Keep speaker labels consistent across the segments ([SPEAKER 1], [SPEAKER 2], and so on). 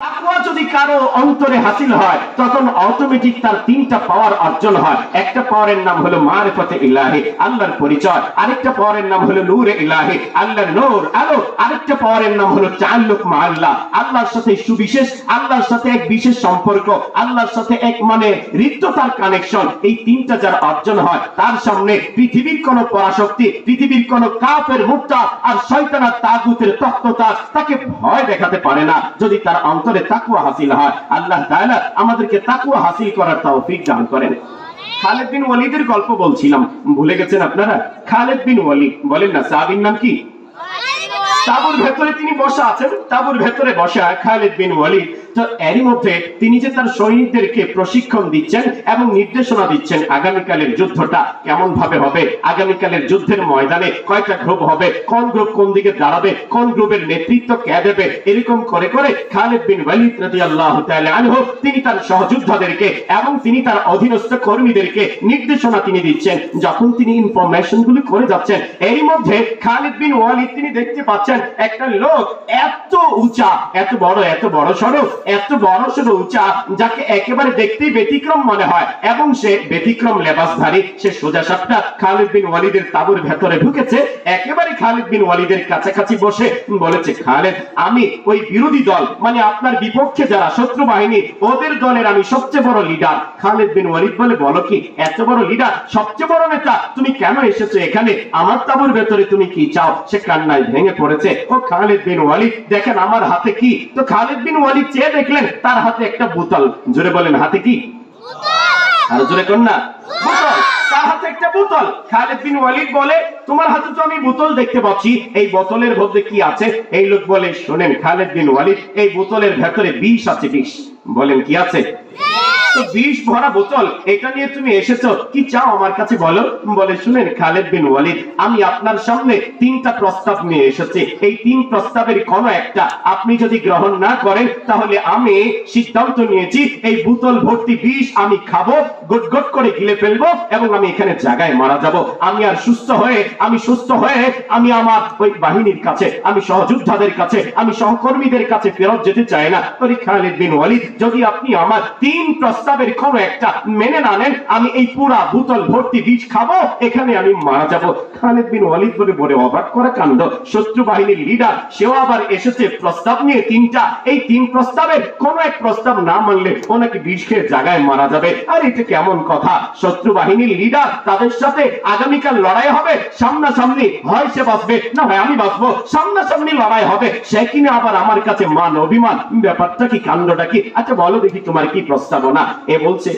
[SPEAKER 1] Ah! তাকওয়া যদি কারও অন্তরে হাসিল হয়, তখন অটোমেটিক তার তিনটা পাওয়ার অর্জন হয়। একটা পাওয়ারের নাম হলো মারিফতে ইলাহি, আল্লাহর পরিচয়। আরেকটা পাওয়ারের নাম হলো নূরে ইলাহি, আল্লাহর নূর। আলো আরেকটা পাওয়ারের নাম হলো তাআল্লুক মা আল্লাহ আল্লাহর সাথে সুবিশেষ, আল্লাহর সাথে এক বিশেষ সম্পর্ক, আল্লাহর সাথে এক মানে হৃদ্যতার কানেকশন এই তিনটা যার অর্জন হয়, তার সামনে পৃথিবীর কোন পরাশক্তি, পৃথিবীর কোন কাফের মুক্তা আর শয়তানার তাগুতের তত্ত্বতা তাকে ভয় দেখাতে পারে না। যদি তার অন্তরে তাকুয়া হাসিল হয়। আল্লাহ তাআলা আমাদেরকে তাকুয়া হাসিল করার তৌফিক দান করেন। খালেদ বিন ওয়ালিদের গল্প বলছিলাম। ভুলে গেছেন আপনারা? খালেদ বিন ওয়ালিদ। বলেন না সাহাবীর নাম কি? তাবুর ভেতরে তিনি বসা আছেন। তাবুর ভেতরে বসা খালেদ বিন ওয়ালিদ তো এরই মধ্যে তিনি যে তার সৈনিকদেরকে প্রশিক্ষণ দিচ্ছেন এবং নির্দেশনা দিচ্ছেন আগামীকালের যুদ্ধটা কেমন ভাবে হবে, আগামীকালের যুদ্ধের ময়দানে কয়টা গ্রুপ হবে, কোন গ্রুপ কোন দিকে দাঁড়াবে, কোন গ্রুপের নেতৃত্ব কে দেবে, এরকম করে করে খালেদ বিন ওয়ালিদ রাদিয়াল্লাহু তাআলা আনহু তিনি তার সহযোদ্ধাদেরকে এবং তিনি তার অধীনস্থ কর্মীদেরকে নির্দেশনা তিনি দিচ্ছেন। যখন তিনি ইনফরমেশন গুলি করে যাচ্ছেন, এরই মধ্যে খালিদ বিন ওয়ালিদ তিনি দেখতে পাচ্ছেন একটা লোক এত উঁচা, এত বড় এত বড় সড়ো এত বড় সড়ো উঁচা যাকে একেবারে দেখতেই ব্যতিক্রম মনে হয়, এবং সে ব্যতিক্রম লেবাসধারী, সে সোজা সাপটা খালিদ বিন ওয়ালিদের তাবুর ভেতরে ঢুকেছে, একেবারে খালিদ বিন ওয়ালিদের কাছাকাছি বসে বলেছে, খালেদ, আমি ওই বিরোধী দল মানে আপনার বিপক্ষে যারা শত্রু বাহিনী, ওদের দলের আমি সবচেয়ে বড় লিডার খালেদ বিন ওয়ালিদ বলে, বলো কি, এত বড় লিডার সবচেয়ে বড় নেতা, তুমি কেন এসেছ এখানে? আমার তাবুর ভেতরে তুমি কি চাও? সে কান্নায় ভেঙে পড়েছে। ও খালেদ বিন ওয়ালিদ, দেখেন আমার হাতে কি? তো খালেদ বিন ওয়ালিদ চেয়ে দেখলেন তার হাতে একটা বোতল। জোরে বলেন হাতে কি? আর জোরে কর না। বোতল তার হাতে একটা বোতল। খালেদ বিন ওয়ালিদ বলে তোমার হাতে তো আমি বোতল দেখতে পাচ্ছি। এই বোতলের মধ্যে কি আছে? এই লোক বলে শোনেন খালেদ বিন ওয়ালিদ এই বোতলের ভেতরে বিষ আছে বিষ। বলেন কি আছে? তো বিষ ভরা বোতল, এটা নিয়ে তুমি এসেছ? কি চাও আমার কাছে বলো? বলে, শুনেন, খালেদ বিন ওয়ালিদ, আমি আপনার সামনে তিনটা প্রস্তাব নিয়ে এসেছি। এই তিন প্রস্তাবের কোন একটা। আপনি যদি গ্রহণ না করেন, তাহলে আমি সিদ্ধান্ত নিয়েছি, এই বোতল ভর্তি বিষ আমি খাব গট গট করে গিলে ফেলব এবং আমি এখানে জায়গায় মারা যাব। আমি আর সুস্থ হয়ে, আমি সুস্থ হয়ে, আমি আমার ওই বাহিনীর কাছে, আমি সহযোদ্ধাদের কাছে, আমি সহকর্মীদের কাছে ফেরত যেতে চাই না। ওই খালিদ বিন ওয়ালিদ, যদি আপনি আমার তিন প্রস্তাবের কোন একটা মেনে না নেন, আমি এই পুরা বোতল ভর্তি বীজ খাব, এখানে আমি মারা যাব। খালিদ বিন ওয়ালিদ বলে বলে অবাক করা কাণ্ড। শত্রু বাহিনীর লিডার সেও আবার এসেছে প্রস্তাব নিয়ে তিনটা। এই তিন প্রস্তাবের কোন এক প্রস্তাব না মানলে ওনাকে বিষ খেয়ে জায়গায় মারা যাবে। আর এটা কেমন কথা? শত্রু বাহিনীর লিডার তাদের সাথে আগামীকাল লড়াই হবে, সামনাসামনি হয় সে বাঁচবে, না হয় আমি বাঁচবো। সামনাসামনি লড়াই হবে, সে কিনা আবার আমার কাছে মান অভিমান? ব্যাপারটা কি, কাণ্ডটা কি? আচ্ছা বলো দেখি তোমার কি প্রস্তাবনা। এ বলছে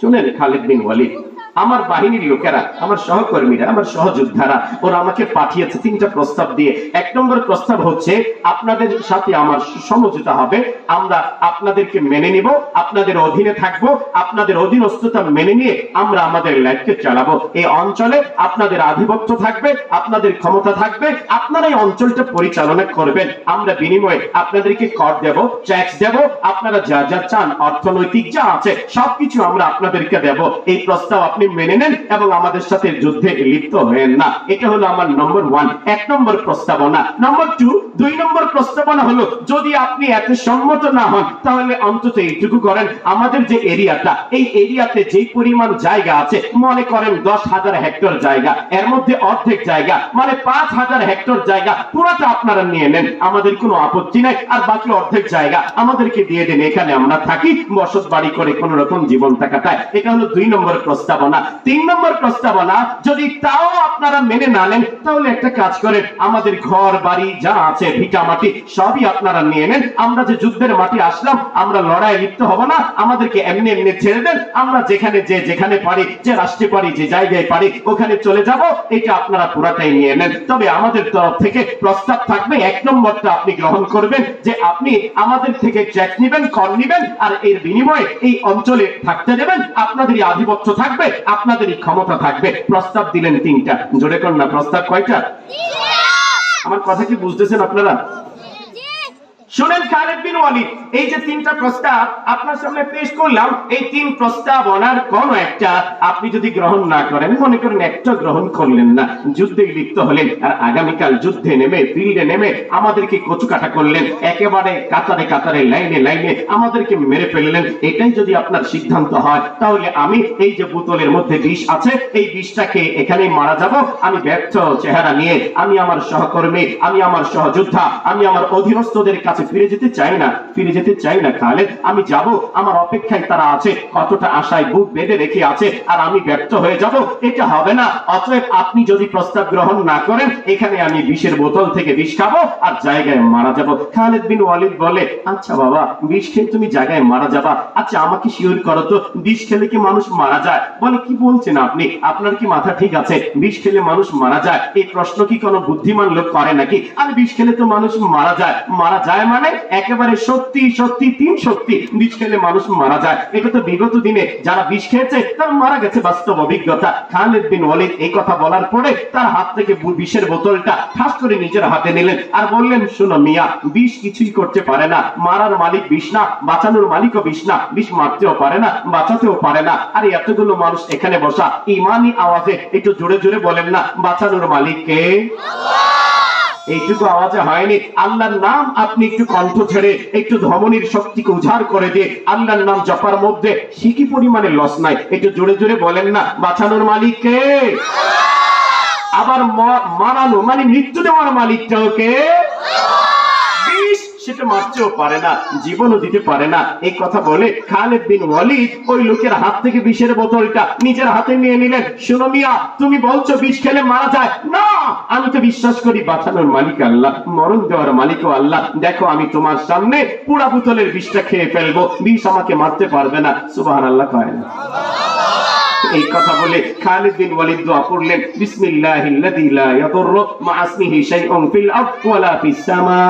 [SPEAKER 1] শুনেন খালিদ বিন ওয়ালিদ আমার বাহিনীর লোকেরা, আমার সহকর্মীরা, আমার সহযোদ্ধারা, ওরা আমাকে পাঠিয়েছে তিনটা প্রস্তাব দিয়ে। এক নম্বর প্রস্তাব হচ্ছে, আপনাদের সাথে আমার সমঝোতা হবে, আমরা আপনাদেরকে মেনে নিব, আপনাদের অধীনে থাকব, আপনাদের অধীনস্থতা মেনে নিয়ে আমরা আমাদের লাইফকে চালাবো। এই অঞ্চলে আপনাদের আধিপত্য থাকবে, আপনাদের ক্ষমতা থাকবে আপনারা এই অঞ্চলটা পরিচালনা করবেন। আমরা বিনিময়ে আপনাদেরকে কর দেব ট্যাক্স দেব, আপনারা যা যা চান, অর্থনৈতিক যা আছে, সবকিছু আমরা আপনাদেরকে দেব। এই প্রস্তাব আপনি মেনে নেন এবং আমাদের সাথে যুদ্ধে লিপ্ত হয়েন না। এটা হলো আমার নম্বর ওয়ান এক নম্বর প্রস্তাবনা। নম্বর টু দুই নম্বর প্রস্তাবনা হলো, যদি আপনি এত সম্মত না হন, তাহলে অন্তত এইটুকু করেন। আমাদের যে এরিয়াটা, এই এরিয়াতে যে পরিমাণ জায়গা আছে, মনে করেন দশ হাজার হেক্টর জায়গা, এর মধ্যে অর্ধেক জায়গা মানে পাঁচ হাজার হেক্টর জায়গা, পুরোটা আপনারা নিয়ে নেন। আমাদের কোনো আপত্তি নাই, আর বাকি অর্ধেক জায়গা আমাদেরকে দিয়ে দেন। এখানে আমরা থাকি বসত বাড়ি করে কোন রকম জীবনটা কাটায়। এটা হলো দুই নম্বর প্রস্তাবনা। তিন নম্বর প্রস্তাবনা যদি তাও আপনারা মেনে না নেন, তাহলে একটা কাজ করেন। আমাদের ঘর, বাড়ি, যা আছে, ভিটা, মাটি, সবই আপনারা নিয়ে নেন। আমরা যে যুদ্ধের মাটি আসলাম, আমরা লড়াই লিপ্ত হব না। আমাদেরকে এমনি এমনি ছেড়ে দেন। আমরা যেখানে যে, যেখানে পারি, যে রাষ্ট্রে পারি, যে জায়গায় পারি, ওখানে চলে যাব। এটা আপনারা পুরাটাই নিয়ে নেন। তবে আমাদের তরফ থেকে প্রস্তাব থাকবে, এক নম্বরটা আপনি গ্রহণ করবেন, যে আপনি আমাদের থেকে ট্যাক্স নিবেন কর নিবেন, আর এর বিনিময়ে এই অঞ্চলে থাকতে দেবেন। আপনাদেরই আধিপত্য থাকবে। আপনাদেরই ক্ষমতা থাকবে। প্রস্তাব দিলেন তিনটা। জোরে কর না প্রস্তাব কয়টা? আমার কথা কি বুঝতেছেন আপনারা? শুনেন খালেদ বিন ওয়ালিদ। এই যে তিনটা প্রস্তাব আপনার সামনে পেশ করলাম, এই তিন প্রস্তাব ওনার কোন একটা আপনি যদি গ্রহণ না করেন, মনে করেন একটা গ্রহণ করলেন না, যুদ্ধে লিপ্ত হলেন, আর আগামীকাল যুদ্ধে নেমে, ফিল্ডে নেমে আমাদেরকে কচুকাটা করলেন, একেবারে কাতারে কাতারে লাইনে লাইনে আমাদেরকে মেরে ফেললেন, এটাই যদি আপনার সিদ্ধান্ত হয়, তাহলে আমি এই যে বোতলের মধ্যে বিষ আছে, এই বিষটাকে এখানেই মারা যাব, আমি ব্যর্থ চেহারা নিয়ে, আমি আমার সহকর্মী, আমি আমার সহযোদ্ধা, আমি আমার অধীনস্থদের কাছে ফিরে যেতে চাই না, ফিরে যেতে চাই না খালেদ আমি যাব। আমার অপেক্ষায় তারা আছে। কতটা আশায় বুক বেঁধে রেখে আছে আর আমি ব্যর্থ হয়ে যাব, এটা হবে না। অতএব আপনি যদি প্রস্তাব গ্রহণ না করেন, এখানে আমি বিষের বোতল থেকে বিষ খাব আর জায়গায় মারা যাব। খালেদ বিন ওয়ালিদ বলে আচ্ছা বাবা, বিষ খেয়ে তুমি জায়গায় মারা যাবা। আচ্ছা আমাকে শিওর করো তো, বিষ খেলে কি মানুষ মারা যায়? বলে, কি বলছেন আপনি? আপনার কি মাথা ঠিক আছে? বিষ খেলে মানুষ মারা যায়? এই প্রশ্ন কি কোনো বুদ্ধিমান লোক করে নাকি? আর, বিষ খেলে তো মানুষ মারা যায়। মারা যায় মানে? একেবারে সত্যি সত্যি, তিন সত্যি বিষ খেলে মানুষ মারা যায়। এটা তো বিগত দিনে যারা বিষ খেয়েছে, তারা মারা গেছে বাস্তব অভিজ্ঞতা। খালেদ বিন ওয়ালিদ এই কথা বলার পরে তার হাত থেকে বিষের বোতলটা ঠাস করে নিজের হাতে নিলেন আর বললেন, শুনো মিয়া, বিষ কিছুই করতে পারে না। মারার মালিক বিষ না, বাঁচানোর মালিকও বিষ না। বিষ মারতেও পারে না, বাঁচাতেও পারে না। আর এতগুলো মানুষ এখানে বসা, ইমানি আওয়াজে একটু জোরে জোরে বলেন না, বাঁচানোর মালিক কে? এইটুকু আওয়াজে হয়নি। আল্লাহর নাম আপনি একটু কণ্ঠ ছেড়ে, একটু ধমনির শক্তিকে উজাড় করে দিয়ে আল্লাহর নাম জপার মধ্যে শিকি পরিমাণে লস নাই? একটু জোরে জোরে বলেন না, বাঁচানোর মালিক কে? আবার মারানো মানে মৃত্যু দেওয়ার মালিকটাও কে? সেটা মারতেও পারে না, জীবনও দিতে পারে না। এই কথা বলে খালেদ বিন ওয়ালিদ ওই লোকের হাত থেকে বিষের বোতলটা নিজের হাতে নিয়ে নিলেন। শুনো মিয়া, তুমি বলছো বিষ খেলে মারা যায়? না, আমি তো বিশ্বাস করি বাঁচানোর মালিক আল্লাহ, মরণ দেওয়ার মালিকও আল্লাহ। দেখো, আমি তোমার সামনে পুরা বোতলের বিষটা খেয়ে ফেলব, বিষ আমাকে মারতে পারবে না। সুবাহ আল্লাহ কয় না। এই কথা বলে খালিদ বিন ওয়ালিদ দোয়া পড়লেন বিসমিল্লাহিল্লাযী লা ইয়াদুররু মা ইসমিহি শাইউন ফিল আরদ ওয়ালা ফিস সামা।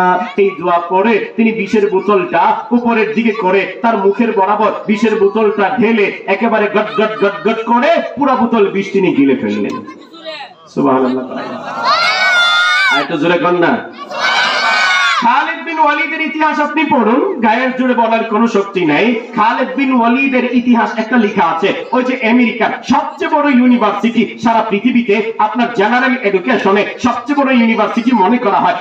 [SPEAKER 1] এই দোয়া পড়ে তিনি বিষের বোতলটা উপরের দিকে করে তার মুখের বরাবর বিষের বোতলটা ঢেলে একেবারে গট গট গট গট করে পুরো বোতল বিষ তিনি গিলে ফেললেন। সুবহানাল্লাহ। আর একটু জোরে কর না।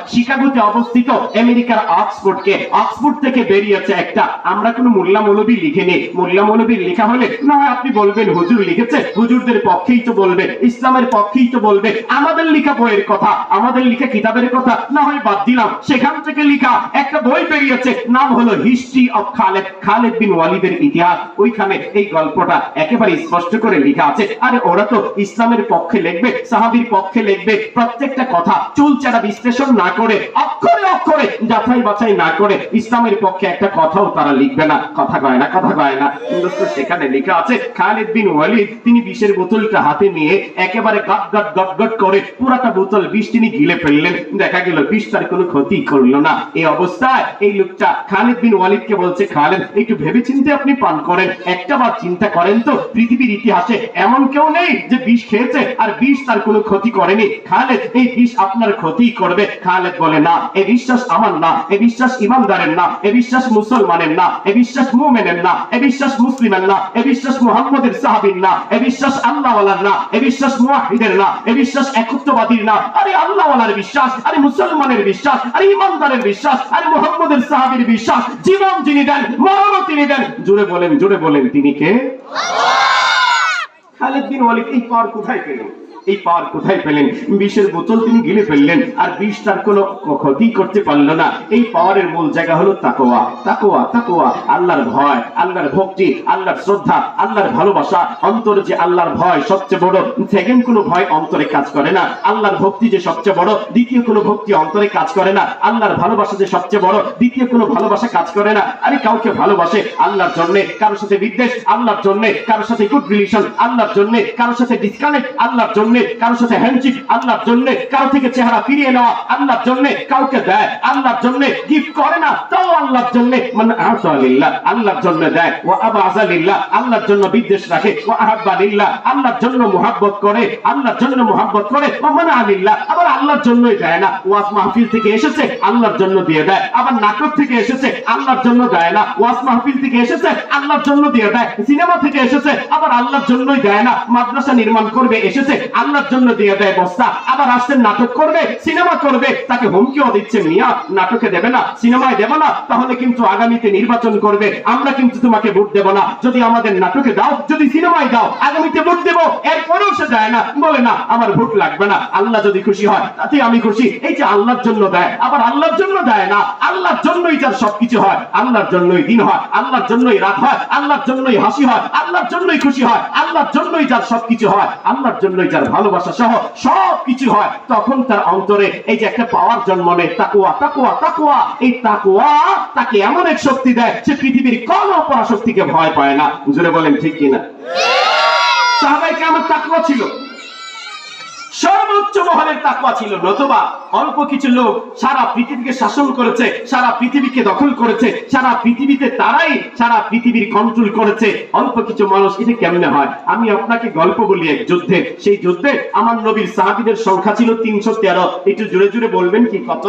[SPEAKER 1] শিকাগোতে অবস্থিত আমেরিকার অক্সফোর্ড থেকে বেরিয়েছে একটা, আমরা কোনো মোল্লা মৌলবী লিখিনি। মোল্লা মৌলবীর লেখা হলে না আপনি বলবেন, হুজুর লিখেছে, হুজুরদের পক্ষেই তো বলবে ইসলামের পক্ষেই তো বলবে আমাদের লেখা বইয়ের কথা, আমাদের লেখা কিতাবের কথা, না হয় বাদ দিলাম, সেখান থেকে লেখা একটা বই বেরিয়েছে, নাম হলো history of Khalid Khalid bin ওয়ালিদের ইতিহাস। ওইখানে এই গল্পটা একেবারে স্পষ্ট করে লেখা আছে। আরে ওরা তো ইসলামের পক্ষে লিখবে, সাহাবীর পক্ষে লিখবে, প্রত্যেকটা কথা চুলচারা বিশ্লেষণ না করে, অক্ষরে অক্ষরে, যাচাই বাছাই না করে ইসলামের পক্ষে একটা কথাও তারা লিখবে না। কথা কয় না, কথা কয় না। কিন্তু সেখানে লেখা আছে, খালিদ বিন ওয়ালিদ, তিনি বিষের বোতলটা হাতে নিয়ে একেবারে গট গট গট গট করে পুরাটা বোতল বিষ তিনি গিলে ফেললেন। দেখা গেল বিষ তার কোনো ক্ষতি করল না। এই অবস্থায় এই লোকটা খালিদ বিন ওয়ালিদকে বলছে, খালেদ, একটু ভেবে চিন্তে আপনি পান করেন। একটা বার চিন্তা করেন তো, পৃথিবীর ইতিহাসে এমন কেউ নেই যে বিষ খেয়েছে আর বিষ তার কোনো ক্ষতি করেনি। খালেদ, এই বিষ আপনার ক্ষতি করবে। খালেদ বলে, না এই বিশ্বাস আমার না এই বিশ্বাস ইমানদারের না এই বিশ্বাস মুসলমানের না এই বিশ্বাস মুমেনের না এই বিশ্বাস মুসলিমের না এই বিশ্বাস মুহাম্মদের সাহাবীর না এই বিশ্বাস আল্লাহওয়ালার না এই বিশ্বাস মুয়াহিদের না এই বিশ্বাস একত্ববাদীর না। আরে আল্লাহওয়ালার বিশ্বাস, আরে মুসলমানের বিশ্বাস, আরে ইমানদারের বিশ্বাস আরে মোহাম্মদের সাহাবির বিশ্বাস জীবন যিনি দেন মরণও তিনি দেন। জুড়ে বলেন জুড়ে বলেন তিনি কে? খালিদ বিন ওয়ালিদ এই পাওয়ার কোথায় পেলেন এই পাওয়ার কোথায় পেলেন? বিষের বোতল তিনি গিলে ফেললেন, আর বিষ তার কোনো ক্ষতি করতে পারল না। এই পাওয়ারের মূল জায়গা হলো তাকোয়া তাকোয়া তাকোয়া আল্লাহর ভয়, আল্লাহর ভক্তি, আল্লাহর শ্রদ্ধা, আল্লাহর ভালোবাসা। অন্তরে যে আল্লাহর ভয় সবচেয়ে বড় সেকেন্ড কোনো ভয় অন্তরে কাজ করে না। আল্লাহর ভক্তি যে সবচেয়ে বড়, দ্বিতীয় কোনো ভক্তি অন্তরে কাজ করে না। আল্লাহর ভালোবাসা যে সবচেয়ে বড়, দ্বিতীয় কোনো ভালোবাসা কাজ করে না। আরে কাউকে ভালোবাসে আল্লাহর জন্য, কারোর সাথে বিদ্বেষ, আল্লাহর জন্য, কারোর সাথে গুড রিলেশন আল্লাহর জন্য, কারোর সাথে ডিসকানেক্ট আল্লাহর জন্য জন্য কারোর সাথে হ্যান্ডশিপ আল্লাহর জন্য কারও থেকে চেহারা ফিরিয়ে নেওয়া, আল্লাহর জন্য কাউকে দেয়, আল্লাহর জন্য গিফট করে না, তাও আল্লাহর জন্য মানে আসালিল্লাহ আল্লাহর জন্য দেয় ও আবা আসালিল্লাহ আল্লাহর জন্য বিদ্বেষ রাখে ও আহাব্বা লিল্লাহ, আল্লাহর জন্য মুহাব্বত করে, আল্লাহর জন্য মুহাব্বত করে ও মানে আলিল্লাহ আবার আল্লাহর জন্যই দেয় না ওয়াজ মাহফিল থেকে এসেছে, আল্লাহর জন্য দিয়ে দেয়, আবার নাটক থেকে এসেছে, আল্লাহর জন্য দেয় না ওয়াজ মাহফিল থেকে এসেছে, আল্লাহর জন্য দিয়ে দেয়, সিনেমা থেকে এসেছে, আবার আল্লাহর জন্যই দেয় না, মাদ্রাসা নির্মাণ করবে, এসেছে আল্লাহর জন্য দিয়ে দেয় বস্তা। আবার আসছেন, নাটক করবে, সিনেমা করবে। তাকে হুমকিও দিচ্ছে মিয়া। নাটকে দেবে না, সিনেমায় দেবে না। তাহলে কিন্তু আগামীতে নির্বাচন করবে। আমরা কিন্তু তোমাকে ভোট দেব না। যদি আমাদের নাটকে দাও, যদি সিনেমায় দাও, আগামীতে ভোট দেবো। এরপরেও সে দেয় না। বলে, না, আমার ভোট লাগবে না। আল্লাহ যদি খুশি হয় তাতে আমি খুশি। এই যে আল্লাহর জন্য দেয়, আবার আল্লাহর জন্য দেয় না। আল্লাহর জন্যই যার সবকিছু হয়, আল্লাহর জন্যই দিন হয়। আল্লাহর জন্যই রাত হয়, আল্লাহর জন্যই হাসি হয়, আল্লাহর জন্যই খুশি হয়, আল্লাহর জন্যই যার সবকিছু হয়, আল্লাহর জন্যই যার ভালোবাসা সহ সব কিছু হয় তখন তার অন্তরে এই যে একটা পাওয়ার জন্ম নেয় তাকুয়া তাকুয়া তাকুয়া। এই তাকুয়া তাকে এমন এক শক্তি দেয় সে পৃথিবীর কোন অপরাশক্তিকে ভয় পায় না। জুড়ে বলেন ঠিক কিনা? সাহাবাইকে কেমন তাকুয়া ছিল। সর্বোচ্চ মহলের তাকওয়া ছিল নতুবা অল্প কিছু লোক সারা পৃথিবীকে শাসন করেছে, সারা পৃথিবীকে দখল করেছে, সারা পৃথিবীতে তারাই সারা পৃথিবীর কন্ট্রোল করেছে। অল্প কিছু মানুষ, এটা কেমনে হয়? আমি আপনাকে গল্প বলি এক যুদ্ধে। সেই যুদ্ধে আমার নবীর সাহাবিদের সংখ্যা ছিল তিনশো তেরো। একটু জুড়ে জুড়ে বলবেন কি কত?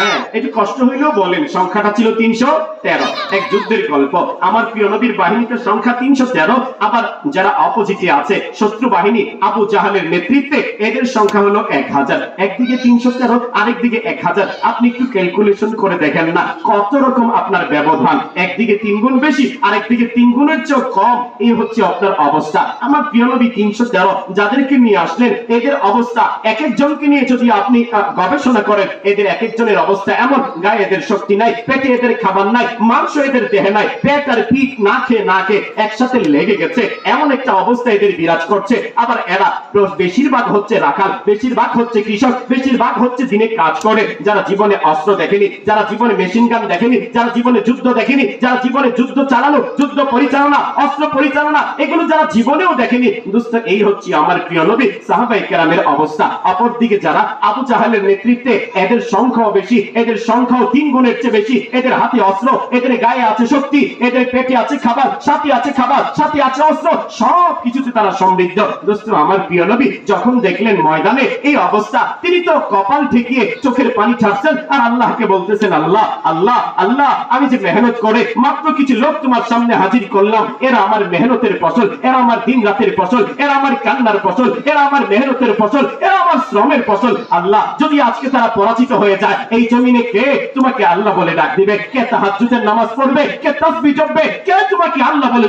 [SPEAKER 1] হ্যাঁ একটু কষ্ট হইলেও বলেন, সংখ্যাটা ছিল তিনশো তেরো। এক যুদ্ধের গল্প। আমার প্রিয় নবীর বাহিনীতে সংখ্যা তিনশো তেরো, আবার যারা অপোজিটে আছে, শত্রু বাহিনী, আবু জাহালের নেতৃত্বে, এদের সংখ্যা হলো এক হাজার। একদিকে তিনশো তেরো, আরেকদিকে এক হাজার। আপনি একটু ক্যালকুলেশন করে দেখেন না, কত রকম আপনার ব্যবধান। একদিকে তিন গুণ বেশি, আরেকদিকে তিন গুণের কম। এই হচ্ছে আপনার অবস্থা। আমার প্রিয় নবী তিনশো তেরো, যাদেরকে নিয়ে আসলেন, এদের অবস্থা এক একজনকে নিয়ে যদি আপনি গবেষণা করেন, এদের এক একজনের অবস্থা এমন, গায়ে এদের শক্তি নাই, পেটে এদের খাবার নাই, মাংস এদের দেহে নাই, পেট আর পিঠ না খেয়ে না খেয়ে একসাথে লেগে গেছে। এমন একটা অবস্থা এদের বিরাজ করছে। আবার এরা বেশিরভাগ হচ্ছে রাখাল, বেশিরভাগ হচ্ছে কৃষক, বেশিরভাগ হচ্ছে দিনে কাজ করে। যারা জীবনে অস্ত্র দেখেনি, যারা জীবনে মেশিন গান দেখেনি, যারা জীবনে যুদ্ধ দেখেনি, যারা জীবনে যুদ্ধ চালানো, যুদ্ধ পরিচালনা, অস্ত্র পরিচালনা, এগুলো যারা জীবনেও দেখেনি, দোস্ত, এই হচ্ছে আমার প্রিয় নবী সাহাবাই কেরামের অবস্থা। অপরদিকে যারা আবু জাহালের নেতৃত্বে এদের সংখ্যাও বেশি এদের সংখ্যাও তিন গুণের চেয়ে বেশি। এদের হাতে অস্ত্র, এদের গায়ে আছে শক্তি, এদের পেটে আছে খাবার, সাথে আছে খাবার, সাথে আছে অস্ত্র। সব কিছুতে তারা সমৃদ্ধ। দোস্ত, আমার প্রিয় নবী, যখন দেখলেন ময়দানে এই অবস্থা, তিনি তো কপাল ঠেকিয়ে চোখের পানি ছাড়ছেন আর আল্লাহকে বলতেছেন, আল্লাহ আল্লাহ আল্লাহ, আমি যে মেহনত করে মাত্র কিছু লোক তোমার সামনে হাজির করলাম, এরা আমার মেহনতের ফসল, এরা আমার দিন রাতের ফসল, এরা আমার কান্নার ফসল, এরা আমার মেহনতের ফসল, এরা আমার শ্রমের ফসল। আল্লাহ, যদি আজকে তারা পরাজিত হয়ে যায় এই জমিনে কে তোমাকে আল্লাহ বলে ডাক দিবে? কে তাহাজ্জুদের নামাজ পড়বে? কে তাসবিহ জপবে? কে তোমাকে আল্লাহ বলে